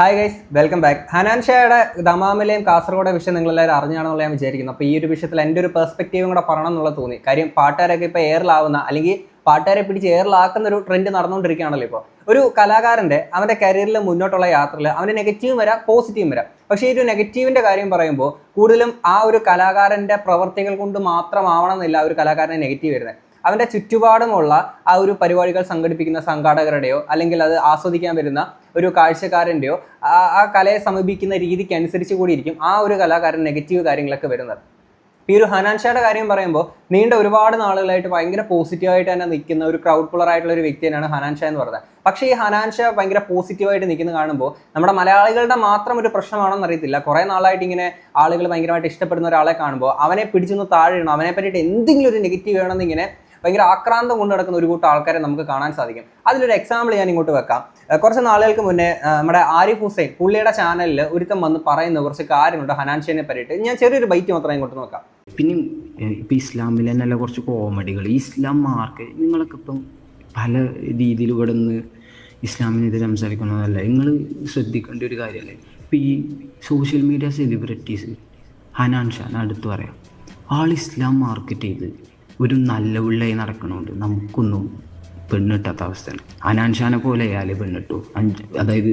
Hi guys welcome back Hanan ഷായുടെ ദമാമിലെയും കാസർഗോഡ് വിഷയം നിങ്ങളെല്ലാവരും അറിഞ്ഞാണെന്നുള്ള ഞാൻ വിചാരിക്കുന്നു. അപ്പോൾ ഈ ഒരു വിഷയത്തിൽ എന്റെ ഒരു പെർസ്പെക്റ്റീവും കൂടെ പറയണം എന്നുള്ള തോന്നി. കാര്യം പാട്ടുകാരൊക്കെ ഇപ്പോൾ എയറിലാവുന്ന അല്ലെങ്കിൽ പാട്ടുകാരെ പിടിച്ച് എയറിലാക്കുന്ന ഒരു ട്രെൻഡ് നടന്നുകൊണ്ടിരിക്കുകയാണല്ലോ ഇപ്പോൾ ഒരു കലാകാരന്റെ അവന്റെ കരിയറിൽ മുന്നോട്ടുള്ള യാത്രയിൽ അവന്റെ നെഗറ്റീവ് വരാം പോസിറ്റീവും വരാം. പക്ഷേ ഈ ഒരു നെഗറ്റീവിന്റെ കാര്യം പറയുമ്പോൾ കൂടുതലും ആ ഒരു കലാകാരന്റെ പ്രവർത്തികൾ കൊണ്ട് മാത്രമാവണം എന്നില്ല ആ ഒരു കലാകാരനെ നെഗറ്റീവ് വരുന്നത്. അവന്റെ ചുറ്റുപാടുമുള്ള ആ ഒരു പരിപാടികൾ സംഘടിപ്പിക്കുന്ന സംഘാടകരുടെയോ അല്ലെങ്കിൽ അത് ആസ്വദിക്കാൻ വരുന്ന ഒരു കാഴ്ചക്കാരന്റെയോ ആ കലയെ സമീപിക്കുന്ന രീതിക്ക് അനുസരിച്ച് കൂടിയിരിക്കും ആ ഒരു കലാകാരൻ നെഗറ്റീവ് കാര്യങ്ങളൊക്കെ വരുന്നത്. ഈ ഒരു ഹനാൻഷയുടെ കാര്യം പറയുമ്പോൾ നീണ്ട ഒരുപാട് നാളുകളായിട്ട് ഭയങ്കര പോസിറ്റീവായിട്ട് തന്നെ നിൽക്കുന്ന ഒരു ക്രൗഡ് പുള്ളർ ആയിട്ടുള്ള ഒരു വ്യക്തി തന്നെയാണ് ഹനാൻഷ എന്ന് പറയുന്നത്. പക്ഷേ ഈ ഹനാൻഷ ഭയങ്കര പോസിറ്റീവായിട്ട് നിൽക്കുന്ന കാണുമ്പോൾ നമ്മുടെ മലയാളികളുടെ മാത്രം ഒരു പ്രശ്നമാണെന്ന് അറിയത്തില്ല. കുറേ നാളായിട്ട് ഇങ്ങനെ ആളുകൾ ഭയങ്കരമായിട്ട് ഇഷ്ടപ്പെടുന്ന ഒരാളെ കാണുമ്പോൾ അവനെ പിടിച്ചൊന്ന് താഴെ അവനെ പറ്റിയിട്ട് എന്തെങ്കിലും ഒരു നെഗറ്റീവ് വേണമെന്ന് ഇങ്ങനെ ഭയങ്കര ആക്രാന്തം കൊണ്ട് നടക്കുന്ന ഒരു കൂട്ടം ആൾക്കാരെ നമുക്ക് കാണാൻ സാധിക്കും. അതിലൊരു എക്സാമ്പിൾ ഞാൻ ഇങ്ങോട്ട് വെക്കാം. കുറച്ച് നാളുകൾക്ക് മുന്നേ നമ്മുടെ ആരിഫ് ഹുസൈൻ പുള്ളിയുടെ ചാനലിൽ ഒരുത്തം വന്ന് പറയുന്ന കുറച്ച് കാര്യങ്ങളുണ്ട് ഹനാൻഷേനെ പറ്റിയിട്ട്. ഞാൻ ചെറിയൊരു ബൈറ്റ് മാത്രമേ ഇങ്ങോട്ട് നോക്കാം. പിന്നെ ഇപ്പം ഇസ്ലാമിൽ തന്നെയല്ല കുറച്ച് കോമഡികൾ ഇസ്ലാം മാർക്ക് നിങ്ങളൊക്കെ ഇപ്പം പല രീതിയിൽ ഇവിടെ നിന്ന് ഇസ്ലാമിനെതിരെ സംസാരിക്കുന്നതല്ല. നിങ്ങൾ ശ്രദ്ധിക്കേണ്ട ഒരു കാര്യമല്ലേ ഇപ്പം ഈ social media celebrities Hanan Shan അടുത്ത് പറയാം. ആൾ ഇസ്ലാം മാർക്കറ്റ് ചെയ്ത് ഒരു നല്ല പിള്ളയായി നടക്കണുണ്ട് നമുക്കൊന്നും പെണ്ണിട്ടാത്ത അവസ്ഥയാണ്. അനാൻഷാനെ പോലെ അയാൾ പെണ്ണിട്ടു. അഞ്ച് അതായത്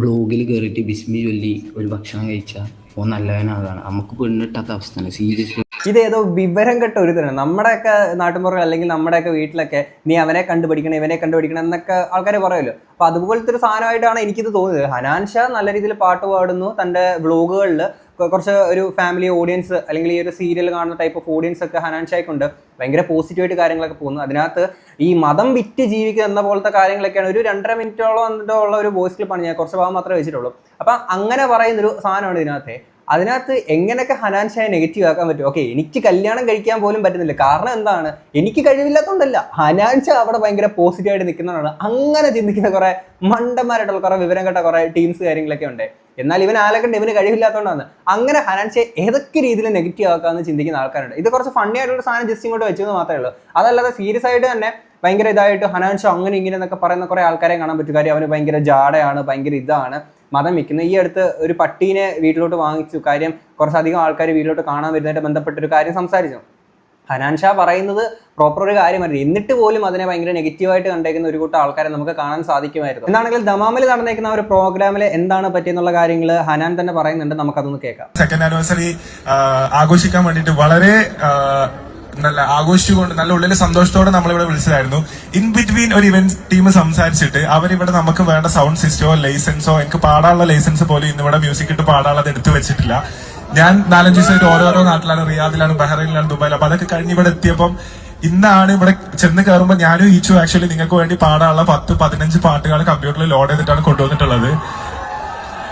ബ്ലോഗിൽ കയറിയിട്ട് ബിസ്മി ചൊല്ലി ഒരു ഭക്ഷണം കഴിച്ചാൽ ഓ നല്ലവനാകാണ്. നമുക്ക് പെണ്ണിട്ടാത്ത അവസ്ഥയാണ്. സീരിയസ് ഇത് ഏതോ വിവരം കെട്ട ഒരു തന്നെ നമ്മുടെയൊക്കെ നാട്ടുമ്പുറം അല്ലെങ്കിൽ നമ്മുടെയൊക്കെ വീട്ടിലൊക്കെ നീ അവനെ കണ്ടുപിടിക്കണം ഇവനെ കണ്ടുപിടിക്കണം എന്നൊക്കെ ആൾക്കാർ പറയുമല്ലോ അപ്പൊ അതുപോലത്തെ ഒരു സാധനമായിട്ടാണ് എനിക്കിത് തോന്നിയത്. ഹനാൻഷ നല്ല രീതിയിൽ പാട്ട് പാടുന്നു. തന്റെ വ്ളോഗുകളിൽ കുറച്ച് ഒരു ഫാമിലി ഓഡിയൻസ് അല്ലെങ്കിൽ ഈ ഒരു സീരിയൽ കാണുന്ന ടൈപ്പ് ഓഫ് ഓഡിയൻസ് ഒക്കെ ഹനാൻ ഷായ്ക്കുണ്ട് ഭയങ്കര പോസിറ്റീവായിട്ട് കാര്യങ്ങളൊക്കെ പോകുന്നു. അതിനകത്ത് ഈ മതം വിറ്റ് ജീവിക്കുക എന്ന പോലത്തെ കാര്യങ്ങളൊക്കെയാണ് ഒരു രണ്ടര മിനിറ്റോളം ഉള്ള ഒരു വോയിസ് ക്ലിപ്പാണ് ഞാൻ കുറച്ച് ഭാഗം മാത്രമേ വെച്ചിട്ടുള്ളൂ. അപ്പം അങ്ങനെ പറയുന്നൊരു സാധനമാണ് ഇതിനകത്ത്. അതിനകത്ത് എങ്ങനെയൊക്കെ ഹനാൻ ഷായെ നെഗറ്റീവ് ആക്കാൻ പറ്റും? ഓക്കെ എനിക്ക് കല്യാണം കഴിക്കാൻ പോലും പറ്റുന്നില്ല. കാരണം എന്താണ്? എനിക്ക് കഴിവില്ലാത്തതുകൊണ്ടല്ല ഹനാൻ ഷാ അവിടെ ഭയങ്കര പോസിറ്റീവായിട്ട് നിൽക്കുന്നതാണ് അങ്ങനെ ചിന്തിക്കുന്ന കുറേ മണ്ടന്മാരായിട്ടുള്ള കുറേ വിവരം കേട്ട കുറേ ടീംസ് കാര്യങ്ങളൊക്കെ ഉണ്ട്. എന്നാൽ ഇവൻ ആലക്കണ്ട് ഇവന് കഴിവില്ലാത്തതുകൊണ്ടാണ് അങ്ങനെ ഹനാൻഷെ ഏതൊക്കെ രീതിയിൽ നെഗറ്റീവ് ആക്കാമെന്ന് ചിന്തിക്കുന്ന ആൾക്കാരുണ്ട്. ഇത് കുറച്ച് ഫണ്ണി ആയിട്ടുള്ള സാധനം ജസ്റ്റ് ഇങ്ങോട്ട് വെച്ചെന്ന് മാത്രമേ ഉള്ളൂ. അതല്ലാതെ സീരിയസ് ആയിട്ട് തന്നെ ഭയങ്കര ഇതായിട്ട് ഹനാൻഷോ അങ്ങനെ ഇങ്ങനെ എന്നൊക്കെ പറയുന്ന കുറെ ആൾക്കാരെ കാണാൻ പറ്റും. കാര്യം അവന് ഭയങ്കര ജാടയാണ് ഭയങ്കര ഇതാണ്. മതം വെക്കുന്നത് ഈ അടുത്ത് ഒരു പട്ടീനെ വീട്ടിലോട്ട് വാങ്ങിച്ചു. കാര്യം കുറച്ചധികം ആൾക്കാർ വീട്ടിലോട്ട് കാണാൻ വരുന്നതായിട്ട് ബന്ധപ്പെട്ട ഒരു കാര്യം സംസാരിച്ചു. ഹനാൻ ഷാ പറയുന്നത് പ്രോപ്പർ ഒരു കാര്യമായിരുന്നു എന്നിട്ട് പോലും അതിനെ ഭയങ്കര നെഗറ്റീവായിട്ട് കണ്ടേക്കുന്ന ഒരു കൂട്ടം ആൾക്കാരെ നമുക്ക് കാണാൻ സാധിക്കുമായിരുന്നു. എന്താണെങ്കിൽ ദമാമിൽ നടന്നേക്കുന്ന ഒരു പ്രോഗ്രാമിൽ എന്താണ് പറ്റിയെന്നുള്ള കാര്യങ്ങൾ ഹനാൻ തന്നെ പറയുന്നുണ്ട്. നമുക്കതൊന്ന് കേൾക്കാം. സെക്കൻഡ് ആനിവേഴ്സറി ആഘോഷിക്കാൻ വേണ്ടിട്ട് വളരെ നല്ല ആഘോഷിച്ചുകൊണ്ട് നല്ല ഉള്ളിൽ സന്തോഷത്തോടെ നമ്മളിവിടെ വിളിച്ചതായിരുന്നു. ഇൻ ബിറ്റ്വീൻ ഒരു ഇവന്റ് ടീം സംസാരിച്ചിട്ട് അവരിവിടെ നമുക്ക് വേണ്ട സൗണ്ട് സിസ്റ്റമോ ലൈസൻസോ എനിക്ക് പാടാനുള്ള ലൈസൻസ് പോലും ഇന്നിവിടെ മ്യൂസിക് ഇട്ട് പാടാനുള്ളത് എടുത്തു വെച്ചിട്ടില്ല. ഞാൻ നാലഞ്ച് ദിവസമായിട്ട് ഓരോരോ നാട്ടിലാണ് റിയാദിലാണ് ബഹ്റൈനിലാണ് ദുബായിലാണ്. അപ്പൊ അതൊക്കെ കഴിഞ്ഞ് ഇവിടെ എത്തിയപ്പം ഇന്നാണ് ഇവിടെ ചെന്ന് കയറുമ്പോൾ ഞാനും ഈച്ചു ആക്ച്വലി നിങ്ങൾക്ക് വേണ്ടി പാടാനുള്ള പത്ത് പതിനഞ്ച് പാട്ടുകൾ കമ്പ്യൂട്ടറിൽ ലോഡ് ചെയ്തിട്ടാണ് കൊണ്ടുവന്നിട്ടുള്ളത്.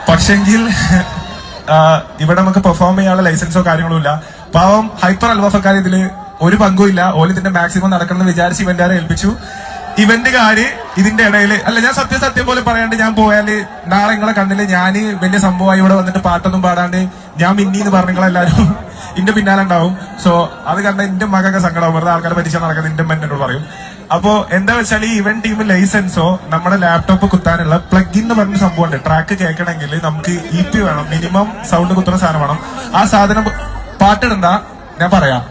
പക്ഷെങ്കിൽ ഇവിടെ നമുക്ക് പെർഫോം ചെയ്യാനുള്ള ലൈസൻസോ കാര്യങ്ങളോ ഇല്ല. പാവം ഹൈപ്പർ അൽവാഫക്കാർ ഇതിൽ ഒരു പങ്കും ഇല്ല. ഓൽ ഇതിന്റെ മാക്സിമം നടക്കണമെന്ന് വിചാരിച്ച് ഇവന്റുകാരെ ഏൽപ്പിച്ചു. ഇവന്റുകാര് ഇതിന്റെ ഇടയിൽ അല്ല ഞാൻ സത്യം സത്യം പോലെ പറയാണ്ട് ഞാൻ പോയാൽ നാളെ നിങ്ങളെ കണ്ണിൽ ഞാൻ വലിയ സംഭവമായി ഇവിടെ വന്നിട്ട് പാട്ടൊന്നും പാടാണ്ട് ഞാൻ മിന്നി എന്ന് പറഞ്ഞ നിങ്ങളെല്ലാരും ഇന്റെ പിന്നാലെ ഉണ്ടാവും. സോ അത് കണ്ട എന്റെ മകൊക്കെ സങ്കടമാവും വെറുതെ ആൾക്കാരെ പരീക്ഷ നടക്കുന്നത് എന്റെ എന്നോട് പറയും. അപ്പോ എന്താ വെച്ചാൽ ഈ ഇവന്റ് ടീം ലൈസൻസോ നമ്മുടെ ലാപ്ടോപ്പ് കുത്താനുള്ള പ്ലഗ് എന്ന് പറഞ്ഞ സംഭവമുണ്ട് ട്രാക്ക് കേൾക്കണമെങ്കിൽ നമുക്ക് ഇ പി വേണം. മിനിമം സൗണ്ട് കുത്തുന്ന സാധനം വേണം. ആ സാധനം പാട്ടിടണ്ട ഞാൻ പറയാം.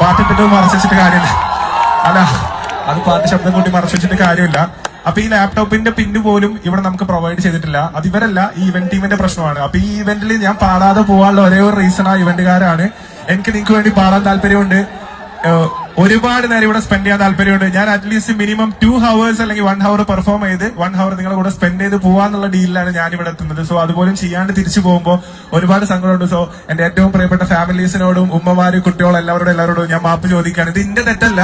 പാട്ടിട്ടിട്ട് മറച്ചിട്ട് കാര്യമില്ല. അല്ല അത് പാട്ട് ശബ്ദം കൂട്ടി മറച്ചു വെച്ചിട്ട് കാര്യമില്ല. അപ്പൊ ഈ ലാപ്ടോപ്പിന്റെ പിന്ന് പോലും ഇവിടെ നമുക്ക് പ്രൊവൈഡ് ചെയ്തിട്ടില്ല. അത് ഇവരല്ല ഈ ഇവന്റ് ടീമിന്റെ പ്രശ്നമാണ്. അപ്പൊ ഈ ഇവന്റിൽ ഞാൻ പാടാതെ പോകാനുള്ള ഒരേ ഒരു റീസൺ ആ ഇവന്റുകാരാണ് എനിക്ക് നിങ്ങൾക്ക് വേണ്ടി പാടാൻ താല്പര്യമുണ്ട്. ഒരുപാട് നേരം ഇവിടെ സ്പെൻഡ് ചെയ്യാൻ താല്പര്യമുണ്ട്. ഞാൻ at least minimum two hours അല്ലെങ്കിൽ വൺ ഹവർ പെർഫോം ചെയ്ത് വൺ ഹവർ നിങ്ങളുടെ കൂടെ സ്പെൻഡ് ചെയ്ത് പോവാന്നുള്ള ഡീലിലാണ് ഞാൻ ഇവിടെ എത്തുന്നത്. സോ അതുപോലും ചെയ്യാണ്ട് തിരിച്ചു പോകുമ്പോൾ ഒരുപാട് സങ്കടമുണ്ട്. സോ എന്റെ ഏറ്റവും പ്രിയപ്പെട്ട ഫാമിലീസിനോടും ഉമ്മമാര് കുട്ടികളും എല്ലാവരോടും എല്ലാവരോടും ഞാൻ മാപ്പ് ചോദിക്കുകയാണ്. ഇത് എന്റെ തെറ്റല്ല.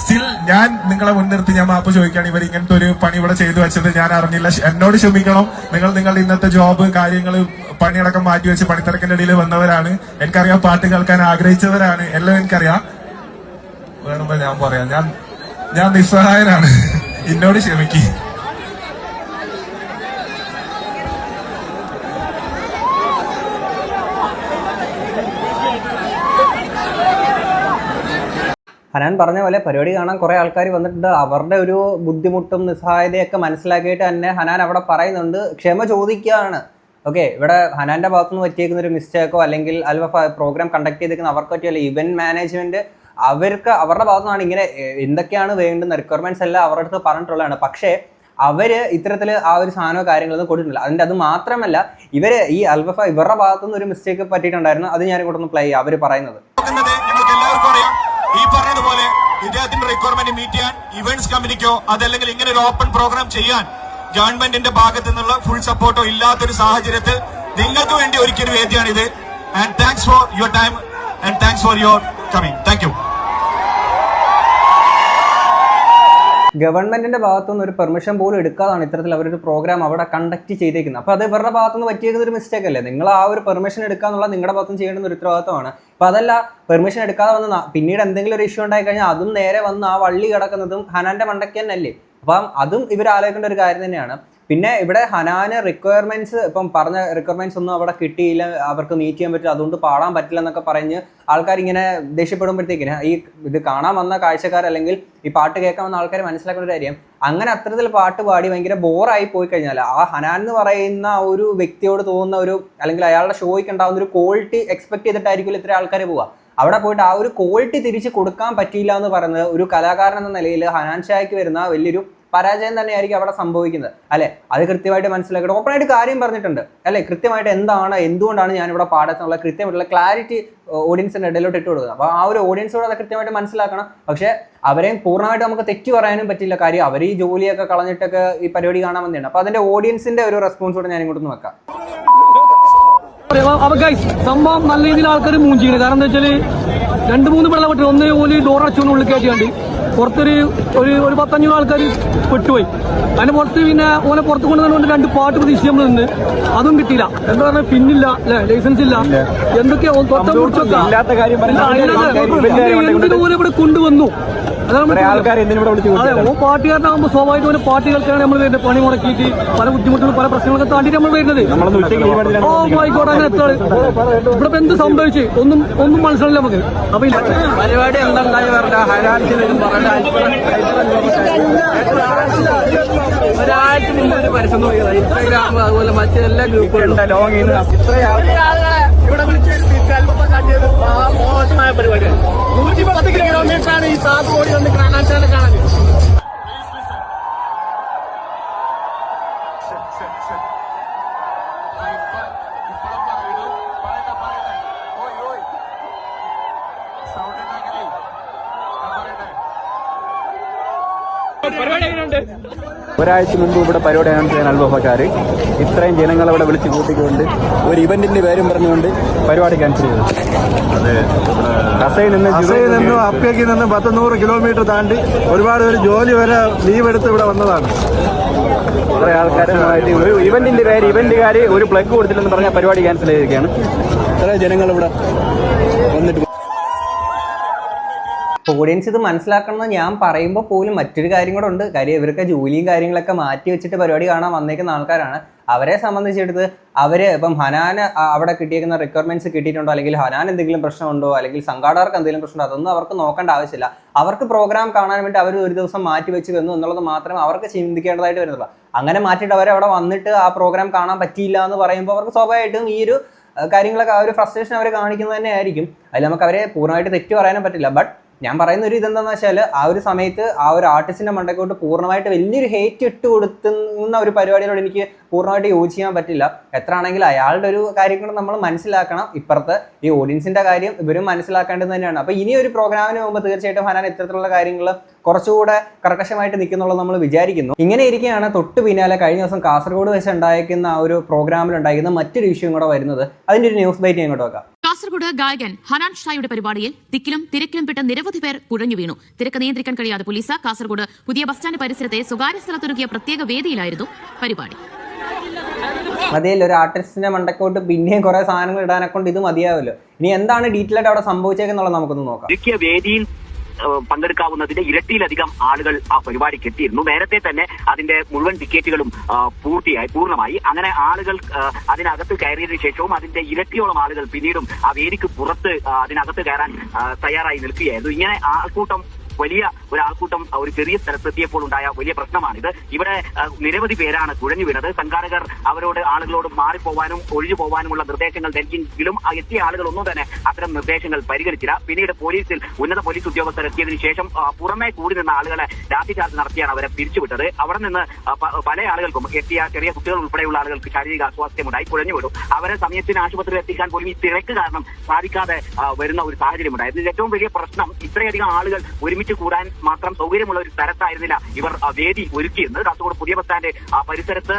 സ്റ്റിൽ ഞാൻ നിങ്ങളെ മുൻനിർത്തി ഞാൻ മാപ്പ് ചോദിക്കുകയാണ്. ഇവർ ഇങ്ങനത്തെ ഒരു പണി ഇവിടെ ചെയ്തു വെച്ചത് ഞാൻ അറിഞ്ഞില്ല. എന്നോട് ക്ഷമിക്കണം. നിങ്ങൾ നിങ്ങളുടെ ഇന്നത്തെ ജോബ് കാര്യങ്ങൾ പണിയടക്കം മാറ്റി വെച്ച് പണിത്തിരക്കിന്റെ ഇടയിൽ വന്നവരാണ്. എനിക്കറിയാം പാട്ട് കേൾക്കാൻ ആഗ്രഹിച്ചവരാണ്. എല്ലാം എനിക്കറിയാം. വേണമെങ്കിൽ ഞാൻ പറയാം. ഞാൻ ഞാൻ നിസ്സഹായനാണ്. എന്നോട് ക്ഷമിക്ക്. ഹനാൻ പറഞ്ഞ പോലെ പരിപാടി കാണാൻ കുറെ ആൾക്കാർ വന്നിട്ടുണ്ട്. അവരുടെ ഒരു ബുദ്ധിമുട്ടും നിസ്സഹായതയൊക്കെ മനസ്സിലാക്കിയിട്ട് തന്നെ ഹനാൻ അവിടെ പറയുന്നുണ്ട്. ക്ഷമ ചോദിക്കുകയാണ്. ഓക്കെ ഇവിടെ ഹനാന്റെ ഭാഗത്തുനിന്ന് പറ്റിയേക്കുന്ന ഒരു മിസ്റ്റേക്കോ അല്ലെങ്കിൽ അൽവ പ്രോഗ്രാം കണ്ടക്ട് ചെയ്തേക്കുന്ന അവർക്ക് പറ്റിയല്ല ഇവന്റ് മാനേജ്മെന്റ് അവർക്ക് അവരുടെ ഭാഗത്തുനിന്നാണ് ഇങ്ങനെ എന്തൊക്കെയാണ് വേണ്ടുന്ന റിക്വയർമെന്റ്സ് എല്ലാം അവരുടെ അടുത്ത് പറഞ്ഞിട്ടുള്ളതാണ്. പക്ഷേ അവർ ഇത്തരത്തിൽ ആ ഒരു സാധനമോ കാര്യങ്ങളൊന്നും കൊടുത്തിട്ടില്ല അതിന്റെ അത് മാത്രമല്ല ഇവർ ഈ അൽവഫ ഇവരുടെ ഭാഗത്തുനിന്ന് ഒരു മിസ്റ്റേക്ക് പറ്റിയിട്ടുണ്ടായിരുന്നു. അത് ഞാൻ ഇങ്ങോട്ടൊന്ന് പ്ലേ ചെയ്യാം. അവർ പറയുന്നത്. ഈ പറഞ്ഞതുപോലെ ഇദ്ദേഹത്തിന്റെ റിക്വയർമെന്റ് മീറ്റ് ചെയ്യാൻ ഇവന്റ്സ് കമ്പനിക്കോ അതല്ലെങ്കിൽ ഇങ്ങനെ ഒരു ഓപ്പൺ പ്രോഗ്രാം ചെയ്യാൻ ഗവൺമെന്റിന്റെ ഭാഗത്തു നിന്നുള്ള ഫുൾ സപ്പോർട്ടോ ഇല്ലാത്തൊരു സാഹചര്യത്തിൽ നിങ്ങൾക്ക് വേണ്ടി ഒരുക്കിയൊരു വേദിയാണിത്. And thanks for your time and thanks for your coming thank you ഗവൺമെന്റിന്റെ ഭാഗത്തുനിന്ന് ഒരു പെർമിഷൻ പോലും എടുക്കാതാണ് ഇത്തരത്തിൽ അവരൊരു പ്രോഗ്രാം അവിടെ കണ്ടക്ട് ചെയ്തേക്കുന്നത്. അപ്പോൾ അത് ഇവരുടെ ഭാഗത്തുനിന്ന് പറ്റിയേക്കുന്ന ഒരു മിസ്റ്റേക്ക് അല്ലേ? നിങ്ങൾ ആ ഒരു പെർമിഷൻ എടുക്കാന്നുള്ള നിങ്ങളുടെ ഭാഗത്തുനിന്ന് ചെയ്യേണ്ട ഒരു ഉത്തരവാദിത്തമാണ്. അപ്പോൾ അതല്ല പെർമിഷൻ എടുക്കാതെ വന്ന് പിന്നീട് എന്തെങ്കിലും ഒരു ഇഷ്യൂ ഉണ്ടായി കഴിഞ്ഞാൽ അതും നേരെ വന്ന് ആ വള്ളി കിടക്കുന്നതും ഹനാന്റെ മണ്ടയ്ക്ക് തന്നെ അല്ലേ അപ്പം അതും ഇവർ ആലോചിക്കേണ്ട ഒരു കാര്യം തന്നെയാണ്. പിന്നെ ഇവിടെ ഹനാന് റിക്വയർമെന്റ്സ് ഇപ്പം പറഞ്ഞ റിക്വയർമെന്റ്സ് ഒന്നും അവിടെ കിട്ടിയില്ല അവർക്ക് മീറ്റ് ചെയ്യാൻ പറ്റില്ല അതുകൊണ്ട് പാടാൻ പറ്റില്ല എന്നൊക്കെ പറഞ്ഞ് ആൾക്കാർ ഇങ്ങനെ ദേഷ്യപ്പെടുമ്പോഴത്തേക്കിന് ഈ ഇത് കാണാൻ വന്ന കാഴ്ചക്കാർ അല്ലെങ്കിൽ ഈ പാട്ട് കേൾക്കാൻ വന്ന ആൾക്കാർ മനസ്സിലാക്കുന്ന ഒരു കാര്യം അങ്ങനെ അത്തരത്തിൽ പാട്ട് പാടി ഭയങ്കര ബോറായി പോയി കഴിഞ്ഞാൽ ആ ഹനാൻ എന്ന് പറയുന്ന ഒരു വ്യക്തിയോട് തോന്നുന്ന ഒരു അല്ലെങ്കിൽ അയാളുടെ ഷോയ്ക്ക് ഉണ്ടാകുന്ന ഒരു ക്വാളിറ്റി എക്സ്പെക്ട് ചെയ്തിട്ടായിരിക്കും ഇത്ര ആൾക്കാർ പോവുക. അവിടെ പോയിട്ട് ആ ഒരു ക്വാളിറ്റി തിരിച്ച് കൊടുക്കാൻ പറ്റിയില്ല എന്ന് പറയുന്നത് ഒരു കലാകാരൻ എന്ന നിലയിൽ ഹനാൻ ഷായ്ക്ക് വരുന്ന വലിയൊരു പരാജയം തന്നെയായിരിക്കും അവിടെ സംഭവിക്കുന്നത്. അല്ലെ? അത് കൃത്യമായിട്ട് മനസ്സിലാക്കണം ഓപ്പണായിട്ട് കാര്യം പറഞ്ഞിട്ടുണ്ട്. അല്ലെ? കൃത്യമായിട്ട് എന്താണ് എന്തുകൊണ്ടാണ് ഞാൻ ഇവിടെ പാടത്തുള്ള കൃത്യമായിട്ടുള്ള ക്ലാരിറ്റി ഓഡിയൻസിന്റെ ഇടയിലോട്ട് ഇട്ട് കൊടുക്കുന്നത് അപ്പോൾ ആ ഒരു ഓഡിയൻസോട് അത് കൃത്യമായിട്ട് മനസ്സിലാക്കണം. പക്ഷേ അവരെയും പൂർണമായിട്ട് നമുക്ക് തെറ്റു പറയാനും പറ്റില്ല. കാര്യം അവർ ഈ ജോലിയൊക്കെ കളഞ്ഞിട്ടൊക്കെ ഈ പരിപാടി കാണാൻ വന്നതാണ് അപ്പോൾ അതിന്റെ ഓഡിയൻസിന്റെ ഒരു റെസ്പോൺസ് കൂടെ ഞാൻ ഇങ്ങോട്ട് വെക്കാം. സംഭവം നല്ല രീതിയിൽ ആൾക്കാർ മൂഞ്ചിയാണ് കാരണം എന്താ വെച്ചാൽ രണ്ട് മൂന്ന് പിള്ളേർ പറ്റും ഒന്ന് ഡോർ അടച്ചുകൊണ്ട് ഉള്ളിൽ കയറ്റിയാണ്ട്. പുറത്തൊരു ഒരു ഒരു പത്തഞ്ഞൂറ് ആൾക്കാർ പെട്ടുപോയി. അതിന്റെ പുറത്ത് പിന്നെ ഓനെ പുറത്ത് കൊണ്ടുവന്നുകൊണ്ട് രണ്ട് പാട്ട് പ്രതീക്ഷിച്ച് നമ്മൾ നിന്ന്. അതും കിട്ടിയില്ല. എന്താ പറഞ്ഞാൽ പിന്നില്ല അല്ലെ? ലൈസൻസ് ഇല്ല. എന്തൊക്കെയാ തൊട്ട കുറിച്ചൊക്കെ ഇവിടെ കൊണ്ടുവന്നു? അതെ ഓ പാർട്ടിക്കാരനാകുമ്പോ സ്വാഭാവികമായിട്ട് ഓരോ പാർട്ടികൾക്കാണ് നമ്മൾ വരുന്നത്. പണി മുടക്കിയിട്ട് പല ബുദ്ധിമുട്ടുകളും പല പ്രശ്നങ്ങളൊക്കെ താണ്ടിട്ട് നമ്മൾ വരുന്നത്. ഓ ആയിക്കോട്ടെ അങ്ങനെ എത്താണ് ഇവിടെ എന്ത് സംഭവിച്ചു? ഒന്നും ഒന്നും മനസ്സിലല്ല നമുക്ക്. അപ്പൊ ഇല്ല. പരിപാടി എന്തുണ്ടായി? ഒരാഴ്ച മുമ്പ് ഒരു പരസ്യം നോക്കിയതാണ് ഇൻസ്റ്റാഗ്രാം അതുപോലെ മറ്റെല്ലാ ഗ്രൂപ്പുകളും ഇവിടെ വിളിച്ച് മോശമായ പരിപാടിയാണ്. നൂറ്റി പത്ത് കിലോമീറ്ററാണ് ഈ സാത്ത് കോടി വന്ന് കാണാൻ കാണാൻ ഒരാഴ്ച മുമ്പ് ഇവിടെ പരിപാടി അനൗൺസ് ചെയ്യാൻ അൽബഫക്കാർ ഇത്രയും ജനങ്ങളെ ഇവിടെ വിളിച്ച് കൂട്ടിക്കൊണ്ട് ഒരു ഇവന്റിന്റെ പേരും പറഞ്ഞുകൊണ്ട് പരിപാടി ക്യാൻസൽ ചെയ്തു. കസയിൽ നിന്ന് അസയിൽ നിന്ന് അപ്പേക്ക് നിന്ന് പത്ത് നൂറ് കിലോമീറ്റർ താണ്ടി ഒരുപാട് പേര് ജോലി വരെ ലീവ് എടുത്ത് ഇവിടെ വന്നതാണ്. കുറെ ആൾക്കാരുമായിട്ട് ഒരു ഇവന്റിന്റെ പേര് ഇവന്റുകാർ ഒരു പ്ലഗ് കൊടുത്തില്ലെന്ന് പറഞ്ഞാൽ പരിപാടി ക്യാൻസൽ ചെയ്തിരിക്കുകയാണ്. ഇത്രയും ജനങ്ങൾ ഇവിടെ ഓഡിയൻസ് ഇത് മനസ്സിലാക്കണം എന്ന് ഞാൻ പറയുമ്പോൾ പോലും മറ്റൊരു കാര്യം കൂടെ ഉണ്ട്. കാര്യം ഇവർക്ക് ജോലിയും കാര്യങ്ങളൊക്കെ മാറ്റി വെച്ചിട്ട് പരിപാടി കാണാൻ വന്നേക്കുന്ന ആൾക്കാരാണ്. അവരെ സംബന്ധിച്ചെടുത്ത് അവർ ഇപ്പം ഹനാന് അവിടെ കിട്ടിയിരിക്കുന്ന റിക്വയർമെന്റ്സ് കിട്ടിയിട്ടുണ്ടോ? അല്ലെങ്കിൽ ഹനാൻ എന്തെങ്കിലും പ്രശ്നമുണ്ടോ? അല്ലെങ്കിൽ സംഘാടകർക്ക് എന്തെങ്കിലും പ്രശ്നമുണ്ടോ? അതൊന്നും അവർക്ക് നോക്കേണ്ട ആവശ്യമില്ല. അവർക്ക് പ്രോഗ്രാം കാണാൻ വേണ്ടി അവർ ഒരു ദിവസം മാറ്റി വെച്ച് വന്നു എന്നുള്ളത് മാത്രമേ അവർക്ക് ചിന്തിക്കേണ്ടതായിട്ട് വരുന്നുള്ളൂ. അങ്ങനെ മാറ്റിയിട്ട് അവർ അവിടെ വന്നിട്ട് ആ പ്രോഗ്രാം കാണാൻ പറ്റിയില്ല എന്ന് പറയുമ്പോൾ അവർക്ക് സ്വാഭാവികമായിട്ടും ഈ ഒരു കാര്യങ്ങളൊക്കെ ആ ഒരു ഫ്രസ്ട്രേഷൻ അവർ കാണിക്കുന്നത് തന്നെ ആയിരിക്കും അതിൽ നമുക്ക് അവരെ പൂർണമായിട്ട് തെറ്റ് പറയാനും പറ്റില്ല. ബട്ട് ഞാൻ പറയുന്ന ഒരു ഇതെന്താന്ന് വെച്ചാൽ ആ ഒരു സമയത്ത് ആ ഒരു ആർട്ടിസ്റ്റിന്റെ മണ്ടക്കോട്ട് പൂർണമായിട്ട് വലിയൊരു ഹേറ്റ് ഇട്ട് കൊടുക്കുന്ന ഒരു പരിപാടിയോട് എനിക്ക് പൂർണമായിട്ട് യോജിക്കാൻ പറ്റില്ല. എത്ര ആണെങ്കിലും അയാളുടെ ഒരു കാര്യം കൂടെ നമ്മൾ മനസ്സിലാക്കണം. ഇപ്പുറത്ത് ഈ ഓഡിയൻസിന്റെ കാര്യം ഇവരും മനസ്സിലാക്കേണ്ടത് തന്നെയാണ്. അപ്പൊ ഇനി ഒരു പ്രോഗ്രാമിന് മുമ്പ് തീർച്ചയായിട്ടും ഹനാൻ ഇത്തരത്തിലുള്ള കാര്യങ്ങൾ കുറച്ചുകൂടെ കർക്കശമായിട്ട് നിൽക്കുന്നുള്ളത് നമ്മൾ വിചാരിക്കുന്നു. ഇങ്ങനെ ഇരിക്കുകയാണ് തൊട്ട് പിന്നാലെ കഴിഞ്ഞ ദിവസം കാസർഗോഡ് വെച്ച് ഉണ്ടായിരിക്കുന്ന ആ ഒരു പ്രോഗ്രാമിൽ ഉണ്ടായിരിക്കുന്ന മറ്റൊരു വിഷയം കൂടെ വരുന്നത്. അതിന്റെ ഒരു ന്യൂസ് ബൈറ്റ് ഞാൻ ഇങ്ങോട്ട് വെക്കാം. കാസർഗോഡ് ഗായകൻ ഹനാൻ ഷായുടെ പരിപാടിയിൽ തിക്കിലും തിരക്കിലും പെട്ട നിരവധി പേർ കുഴഞ്ഞു വീണു. തിരക്ക് നിയന്ത്രിക്കാൻ കഴിയാതെ പോലീസ് കാസർഗോഡ് പുതിയ ബസ് സ്റ്റാൻഡ് പരിസരത്തെ സ്വകാര്യ സ്ഥലത്തൊരുക്കിയ പ്രത്യേക വേദിയിലായിരുന്നു പരിപാടി. മതിയല്ലോ ഒരു ആർട്ടിസ്റ്റിന്റെ മണ്ടക്കോട്ട് പിന്നെയും കുറെ സാധനങ്ങൾ ഇടാനെ കൊണ്ട് ഇത് മതിയാവല്ലോ. ഇനി എന്താണ് ഡീറ്റെയിൽ ആയിട്ട് അവിടെ സംഭവിച്ചേക്കെന്നുള്ളത് നമുക്കൊന്ന് നോക്കാം. വേദിയിൽ പങ്കെടുക്കാവുന്നതിന്റെ ഇരട്ടിയിലധികം ആളുകൾ ആ പരിപാടിക്ക് എത്തിയിരുന്നു. നേരത്തെ തന്നെ അതിന്റെ മുഴുവൻ ടിക്കറ്റുകളും പൂർത്തിയായി പൂർണമായി. അങ്ങനെ ആളുകൾ അതിനകത്ത് കയറിയതിനു ശേഷവും അതിന്റെ ഇരട്ടിയോളം ആളുകൾ പിന്നീടും ആ വേദിക്ക് പുറത്ത് അതിനകത്ത് കയറാൻ തയ്യാറായി നിൽക്കുകയായിരുന്നു. ഇങ്ങനെ ആൾക്കൂട്ടം വലിയ ഒരു ആൾക്കൂട്ടം ആ, ഒരു ചെറിയ സ്ഥലത്തെത്തിയപ്പോൾ ഉണ്ടായ വലിയ പ്രശ്നമാണിത്. ഇവിടെ നിരവധി പേരാണ് കുഴഞ്ഞു വീണത്. സംഘാടകർ അവരോട് ആളുകളോട് മാറിപ്പോവാനും ഒഴിഞ്ഞു പോവാനുമുള്ള നിർദ്ദേശങ്ങൾ നൽകിയെങ്കിലും എത്തിയ ആളുകളൊന്നും തന്നെ അത്തരം നിർദ്ദേശങ്ങൾ പരിഗണിച്ചില്ല. പിന്നീട് പോലീസിൽ ഉന്നത പോലീസ് ഉദ്യോഗസ്ഥർ എത്തിയതിനു ശേഷം പുറമെ കൂടി നിന്ന ആളുകളെ ലാത്തിചാർജ് നടത്തിയാണ് അവരെ പിരിച്ചുവിട്ടത്. അവിടെ നിന്ന് പല ആളുകൾക്കും എത്തിയ ചെറിയ കുട്ടികൾ ഉൾപ്പെടെയുള്ള ആളുകൾക്ക് ശാരീരിക അസ്വാസ്ഥ്യമുണ്ടായി കുഴഞ്ഞു വിടും അവരെ സമയത്തിന് ആശുപത്രിയിൽ എത്തിക്കാൻ പോലും ഈ തിരക്ക് കാരണം സാധിക്കാതെ വരുന്ന ഒരു സാഹചര്യം ഉണ്ടായിരുന്നു ഇതിൽ ഏറ്റവും വലിയ പ്രശ്നം ഇത്രയധികം ആളുകൾ ഒരുമിച്ച് കൂടാൻ മാത്രം സൗകര്യമുള്ള ഒരു സ്ഥലത്തായിരുന്നില്ല. ഇവർ വേദി ഒരുക്കിയിരുന്നത്. കാസർഗോഡ് പുതിയ ബസ് ആ, പരിസരത്ത്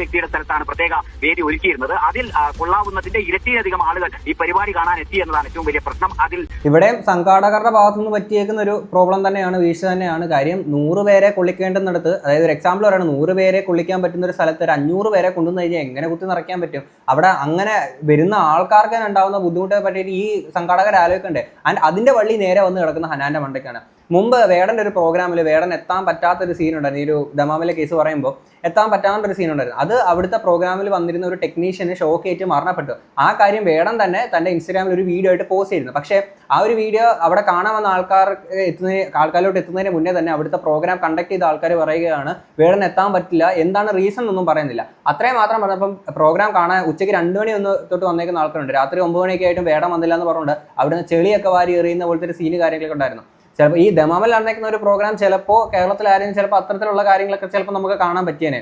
വ്യക്തിയുടെ സ്ഥലത്താണ് പ്രത്യേക വേദി ഒരുക്കിയിരുന്നത്. അതിൽ കൊള്ളാവുന്നതിന്റെ ഇരട്ടിയിലധികം ആളുകൾ ഈ പരിപാടി കാണാൻ എത്തി എന്നതാണ് ഏറ്റവും വലിയ പ്രശ്നം. അതിൽ ഇവിടെ സംഘാടകരുടെ ഭാഗത്തുനിന്ന് പറ്റിയേക്കുന്ന ഒരു പ്രോബ്ലം തന്നെയാണ് വീഴ്ച തന്നെയാണ്. കാര്യം നൂറ് പേരെ കൊള്ളിക്കേണ്ടുന്നിടത്ത് അതായത് ഒരു എക്സാമ്പിൾ പറയുന്നത് നൂറ് പേരെ കൊള്ളിക്കാൻ പറ്റുന്ന ഒരു സ്ഥലത്ത് ഒരു അഞ്ഞൂറ് പേരെ കൊണ്ടുവന്ന് കഴിഞ്ഞാൽ എങ്ങനെ കുത്തി നിറയ്ക്കാൻ പറ്റും? അവിടെ അങ്ങനെ വരുന്ന ആൾക്കാർക്ക് ഉണ്ടാവുന്ന ബുദ്ധിമുട്ടെ പറ്റിയിട്ട് ഈ സംഘാടകർ ആലോചിക്കണ്ടേ? ആൻഡ് അതിന്റെ വള്ളി നേരെ വന്ന് കിടക്കുന്ന ഹനാന്റെ മണ്ടയ്ക്കാണ്. മുമ്പ് വേടന്റെ ഒരു പ്രോഗ്രാമിൽ വേടൻ എത്താൻ പറ്റാത്തൊരു സീൻ ഉണ്ടായിരുന്നു. ഈ ഒരു ദമാമിലെ കേസ് പറയുമ്പോൾ എത്താൻ പറ്റാത്ത ഒരു സീൻ ഉണ്ടായിരുന്നു. അത് അവിടുത്തെ പ്രോഗ്രാമിൽ വന്നിരുന്ന ഒരു ടെക്നീഷ്യന് ഷോക്ക് ഏറ്റ് മരണപ്പെട്ടു. ആ കാര്യം വേടൻ തന്നെ തന്റെ ഇൻസ്റ്റാഗ്രാമിൽ ഒരു വീഡിയോ ആയിട്ട് പോസ്റ്റ് ചെയ്തിരുന്നു. പക്ഷേ ആ ഒരു വീഡിയോ അവിടെ കാണാൻ വന്ന ആൾക്കാർ എത്തുന്നതിന് ആൾക്കാരിലോട്ട് എത്തുന്നതിന് മുന്നേ തന്നെ അവിടുത്തെ പ്രോഗ്രാം കണ്ടക്ട് ചെയ്ത ആൾക്കാർ പറയുകയാണ് വേടൻ എത്താൻ പറ്റില്ല. എന്താണ് റീസൺ എന്നൊന്നും പറയുന്നില്ല. അത്രയും മാത്രം പറഞ്ഞപ്പം പ്രോഗ്രാം കാണാൻ ഉച്ചയ്ക്ക് രണ്ട് മണി ഒന്ന് തൊട്ട് വന്നേക്കുന്ന ആൾക്കാരുണ്ട്. രാത്രി ഒമ്പത് മണിയൊക്കെ ആയിട്ടും വേടം വന്നില്ല എന്ന് പറഞ്ഞുകൊണ്ട് അവിടുന്ന് ചെളിയൊക്കെ വാരി എറിയുന്ന പോലത്തെ ഒരു സീന് കാര്യങ്ങളൊക്കെ ഉണ്ടായിരുന്നു. ചിലപ്പോൾ ഈ ദമാമിൽ നടന്നേക്കുന്ന ഒരു പ്രോഗ്രാം ചിലപ്പോൾ കേരളത്തിലായാലും ചിലപ്പോൾ അത്തരത്തിലുള്ള കാര്യങ്ങളൊക്കെ ചിലപ്പോൾ നമുക്ക് കാണാൻ പറ്റിയേനെ.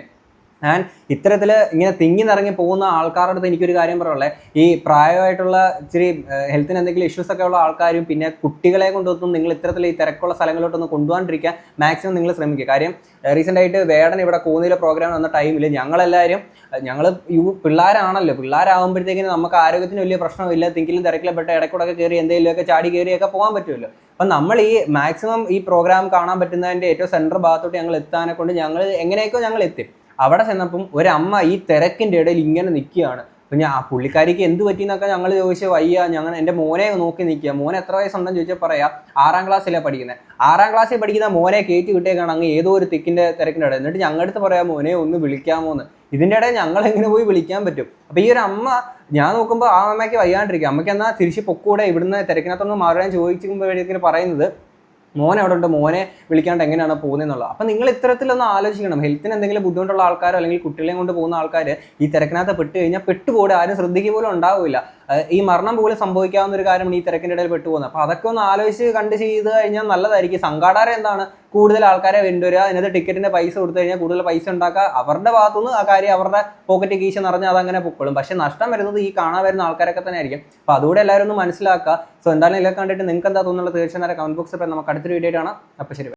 ആൻഡ് ഇത്തരത്തിൽ ഇങ്ങനെ തിങ്ങി നിറങ്ങി പോകുന്ന ആൾക്കാരുടെ അടുത്ത് എനിക്കൊരു കാര്യം പറയാനുള്ളത് ഈ പ്രായമായിട്ടുള്ള ഇച്ചിരി ഹെൽത്തിന് എന്തെങ്കിലും ഇഷ്യൂസ് ഒക്കെ ഉള്ള ആൾക്കാരും പിന്നെ കുട്ടികളെ കൊണ്ടൊന്നും നിങ്ങൾ ഇത്തരത്തിൽ ഈ തിരക്കുള്ള സ്ഥലങ്ങളിലോട്ടൊന്ന് കൊണ്ടുപോകാണ്ടിരിക്കാൻ മാക്സിമം നിങ്ങൾ ശ്രമിക്കുക. കാര്യം റീസെന്റ് ആയിട്ട് വേടൻ ഇവിടെ കോന്നിയിലെ പ്രോഗ്രാം വന്ന ടൈമിൽ ഞങ്ങളെല്ലാവരും ഞങ്ങൾ യു പിള്ളേരാണല്ലോ. പിള്ളേരാകുമ്പോഴത്തേക്കിന് നമുക്ക് ആരോഗ്യത്തിന് വലിയ പ്രശ്നമില്ല. തിങ്കിലും തിരക്കിലപ്പെട്ട ഇടയ്ക്കൂടൊക്കെ കയറി എന്തെങ്കിലുമൊക്കെ ചാടി കയറിയൊക്കെ പോകാൻ പറ്റുമല്ലോ. അപ്പം നമ്മൾ ഈ മാക്സിമം ഈ പ്രോഗ്രാം കാണാൻ പറ്റുന്നതിന്റെ ഏറ്റവും സെന്റർ ഭാഗത്തോട്ട് ഞങ്ങൾ എത്താനെ കൊണ്ട് ഞങ്ങൾ എങ്ങനെയൊക്കെയോ ഞങ്ങൾ എത്തി. അവിടെ ചെന്നപ്പം ഒരമ്മ ഈ തിരക്കിന്റെ ഇടയിൽ ഇങ്ങനെ നിൽക്കുകയാണ് അപ്പം ഞാൻ ആ പുള്ളിക്കാരിക്ക് എന്ത് പറ്റിയെന്നൊക്കെ ഞങ്ങൾ ചോദിച്ചാൽ വയ്യ. ഞങ്ങൾ എന്റെ മോനെ നോക്കി നിൽക്കുക. മോൻ എത്ര വയസ്സുണ്ടെന്ന് ചോദിച്ചാൽ പറയാം ആറാം ക്ലാസ്സിലാണ് പഠിക്കുന്നത് ആറാം ക്ലാസ്സിൽ പഠിക്കുന്ന മോനെ കയറ്റി വിട്ടേക്കാണ് അങ്ങ് ഏതോ ഒരു തിക്കിന്റെ തിരക്കിന്റെ ഇടയിൽ. എന്നിട്ട് ഞങ്ങളടുത്ത് പറയാം മോനെ ഒന്ന് വിളിക്കാമോ എന്ന് ഇതിന്റെ ഇടയിൽ ഞങ്ങൾ എങ്ങനെ പോയി വിളിക്കാൻ പറ്റും? അപ്പോൾ ഈ ഒരു അമ്മ ഞാൻ നോക്കുമ്പോൾ ആ അമ്മയ്ക്ക് വയ്യാണ്ടിരിക്കുക. അമ്മയ്ക്ക് എന്നാൽ തിരിച്ച് പൊക്കൂടെ ഇവിടുന്ന് തിരക്കിനകത്തൊന്ന് മാറാൻ ചോദിക്കുമ്പോഴേക്കും പറയുന്നത്. മോൻ അവിടെ ഉണ്ട് മോനെ വിളിക്കാണ്ട് എങ്ങനെയാണ് പോകുന്നതെന്നുള്ളത് അപ്പം നിങ്ങൾ ഇത്തരത്തിലൊന്ന് ആലോചിക്കണം. ഹെൽത്തിന് എന്തെങ്കിലും ബുദ്ധിമുട്ടുള്ള ആൾക്കാരോ അല്ലെങ്കിൽ കുട്ടികളെയും കൊണ്ട് പോകുന്ന ആൾക്കാർ ഈ തിരക്കിനകത്ത് പെട്ട് കഴിഞ്ഞാൽ പെട്ടുപോടെ ആരും ശ്രദ്ധിക്കുക പോലും ഉണ്ടാവില്ല. ഈ മരണം പോലും സംഭവിക്കാവുന്ന ഒരു കാര്യമാണ് ഈ തിരക്കിന്റെ ഇടയിൽ പെട്ടുപോകുന്നത്. അപ്പോൾ അതൊക്കെ ഒന്ന് ആലോചിച്ച് കണ്ട് ചെയ്ത് കഴിഞ്ഞാൽ നല്ലതായിരിക്കും. സംഘാടകരെ എന്താണ് കൂടുതൽ ആൾക്കാരെ വേണ്ടിവരിക അതിനകത്ത് ടിക്കറ്റിന്റെ പൈസ കൊടുത്തു കഴിഞ്ഞാൽ കൂടുതൽ പൈസ ഉണ്ടാക്കുക അവരുടെ ഭാഗത്തുനിന്ന് ആ കാര്യം അവരുടെ പോക്കറ്റ് കീശ നിറഞ്ഞ് അതങ്ങനെ പൊക്കോളും. പക്ഷേ നഷ്ടം വരുന്നത് ഈ കാണാൻ വരുന്ന ആൾക്കാരൊക്കെ തന്നെ ആയിരിക്കും അപ്പോൾ അതുകൂടെ എല്ലാവരും ഒന്ന് മനസ്സിലാക്കുക. സോ എന്തായാലും ഇതൊക്കെ കണ്ടിട്ട് നിങ്ങൾക്ക് എന്താ തോന്നുന്നുള്ളത് തീർച്ചയായും കമന്റ് ബോക്സിൽ നമുക്ക് അടുത്തൊരു വീഡിയോ ആണ് അപ്പോൾ ശരി.